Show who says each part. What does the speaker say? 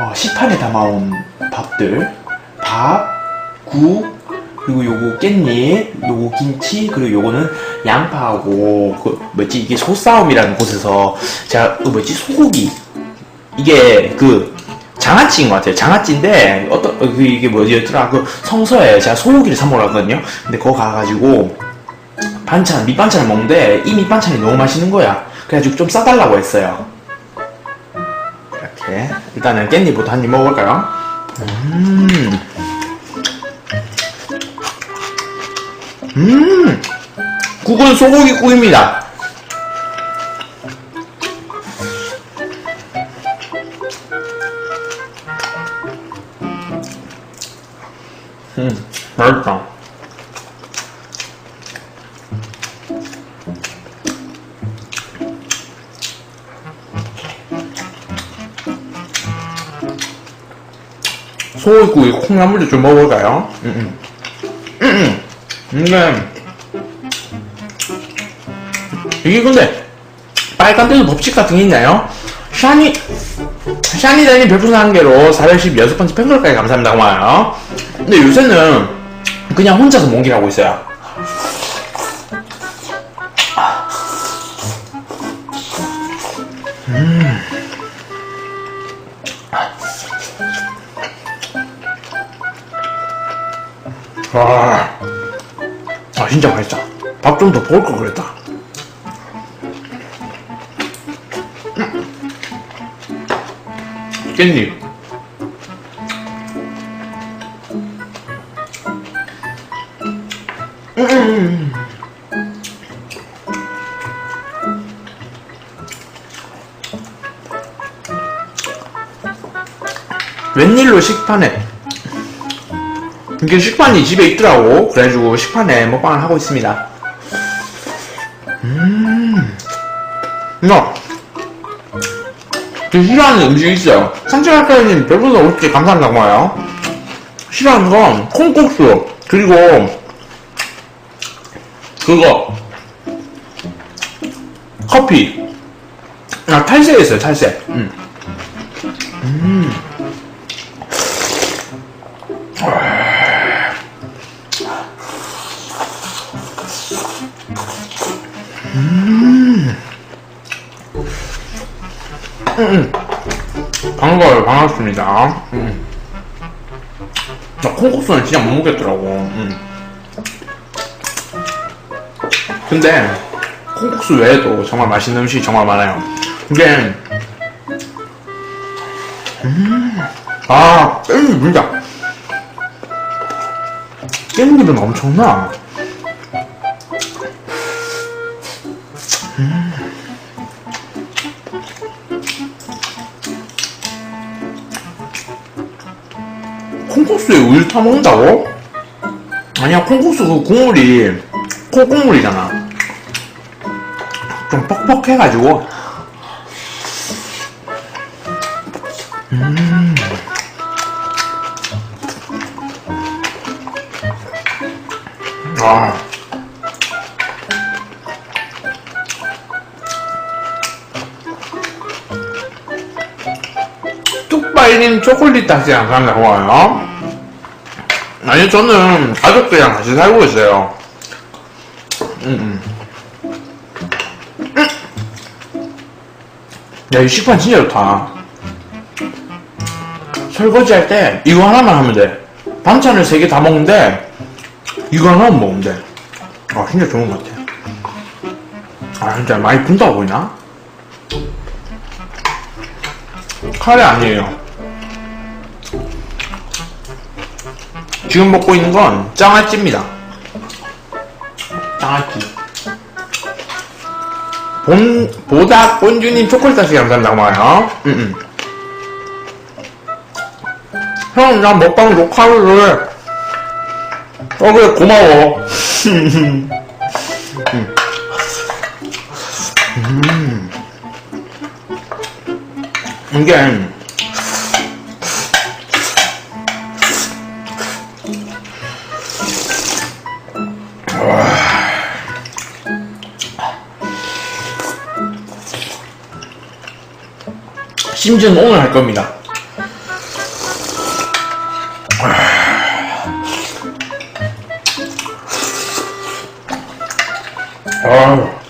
Speaker 1: 어, 시판에 담아온 밥들, 밥, 국, 그리고 요거 깻잎, 요거 김치, 그리고 요거는 양파하고 그 뭐지 이게 소싸움이라는 곳에서 제가 그 뭐지 소고기 이게 그 장아찌인 것 같아요. 장아찌인데 어떤 어, 그 이게 뭐였더라 그 성서에 제가 소고기를 사 먹으러 갔거든요. 근데 거기 가가지고 반찬 밑반찬을 먹는데 이 밑반찬이 너무 맛있는 거야. 그래가지고 좀 싸달라고 했어요. 이렇게 일단은 깻잎부터 한 입 먹어볼까요? 음, 음, 국은 소고기 국입니다. 음, 맛있다. 소고기 콩나물도 좀 먹어볼까요? 음, 음. 음, 이게, 이게 근데, 빨간 데도 법칙 같은 게 있나요? 샤니, 샤니다니 별풍선 한 개로 416번째 팬클럽까지 감사합니다. 고마워요. 근데 요새는 그냥 혼자서 몽기를 하고 있어요. 와, 아 진짜 맛있다. 밥 좀 더 먹을 걸 그랬다. 깻잎. 음. 웬일로 식판에 이게 식판이 집에 있더라고. 그래가지고 식판에 먹방을 하고 있습니다. 음, 나, 저 싫어하는 음식이 있어요. 산책할까님 별풍선 50개 감사합니다, 고마워요. 싫어하는 건 콩국수, 그리고, 그거, 커피. 아, 탈색했어요, 탈색. 음. 반가워요, 반갑습니다. 음. 나 콩국수는 진짜 못 먹겠더라고. 음. 근데 콩국수 외에도 정말 맛있는 음식이 정말 많아요. 이게 음. 아 깻잎 진짜 깻잎은 엄청나. 콩국수에 우유 타 먹는다고? 아니야 콩국수 그 국물이 콩국물이잖아 좀 뻑뻑해가지고 음. 아. 뚝발님 초콜릿 다시 감사합니다 고마워요. 아니 저는 가족들이랑 같이 살고 있어요. 음, 음. 야 이 식판 진짜 좋다. 설거지 할 때 이거 하나만 하면 돼. 반찬을 세 개 다 먹는데 이거 하나만 먹으면 돼 아 진짜 좋은 것 같아. 아 진짜 많이 분다고 보이나? 카레 아니에요 지금 먹고 있는 건 짱아찌입니다. 짱아찌. 본, 보다 본주님 초콜릿 다시 감사합니다. 고마워요. 응, 응. 형, 나 먹방 녹화를 해. 어, 그래, 고마워. 음. 음. 이게, 심지어는 오늘 할 겁니다. 아.